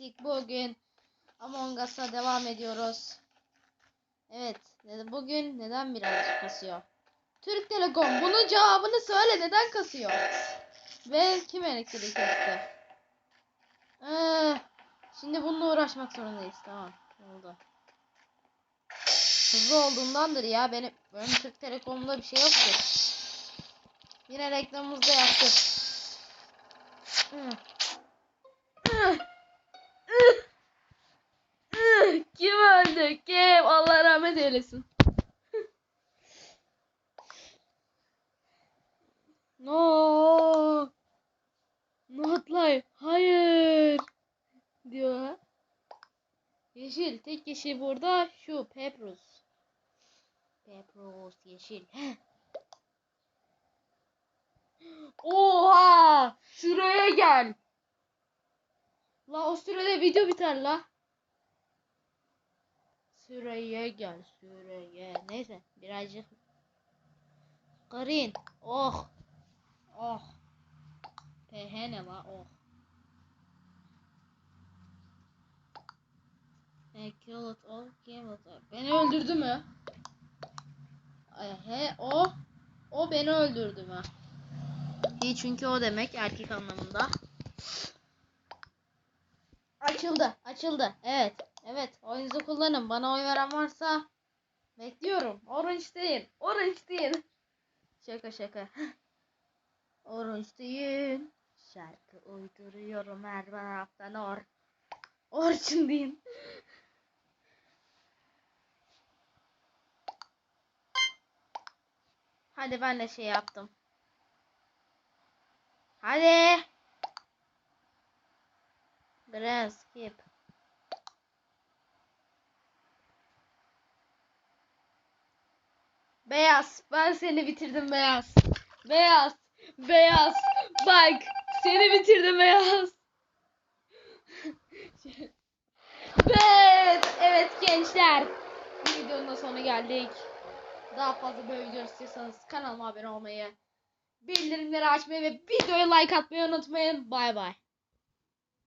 Bugün Among Us'a devam ediyoruz. Evet. Bugün neden birazcık kasıyor? Türk Telekom bunun cevabını söyle neden kasıyor? Ve kim elektriği kesti? Ee, şimdi bununla uğraşmak zorundayız. Tamam. Oldu. Hızlı olduğundandır ya. Benim, benim Türk Telekom'da bir şey yoktur. Yine reklamımızda yaptı. Hı. Kim öldü? Kim? Allah rahmet eylesin. no. Not life. Hayır. Diyor. Yeşil. Tek yeşil burada şu. Peprus. Peprus yeşil. Oha! Şuraya gel. La o sürede video biter la. Süreye gel süreye. Neyse birazcık. Karin. Oh. Oh. PH ne la oh. Kill it all, all. Beni öldürdü mü? He o. O beni öldürdü mü? He çünkü o demek erkek anlamında. Açıldı, açıldı. Evet, evet. Oyunuzu kullanın. Bana oy veren varsa bekliyorum. Orange değil, orange değil. Şaka şaka. Orange değil. Şarkı uyduruyorum her taraftan or. Orçun deyin. Hadi ben de şey yaptım. Hadi. Biraz skip. Beyaz. Ben seni bitirdim beyaz. Beyaz. Beyaz. Bak. Seni bitirdim beyaz. evet. Evet gençler. Bu videonun da sonuna geldik. Daha fazla böyle video istiyorsanız kanalıma abone olmayı, bildirimleri açmayı ve videoya like atmayı unutmayın. Bay bay.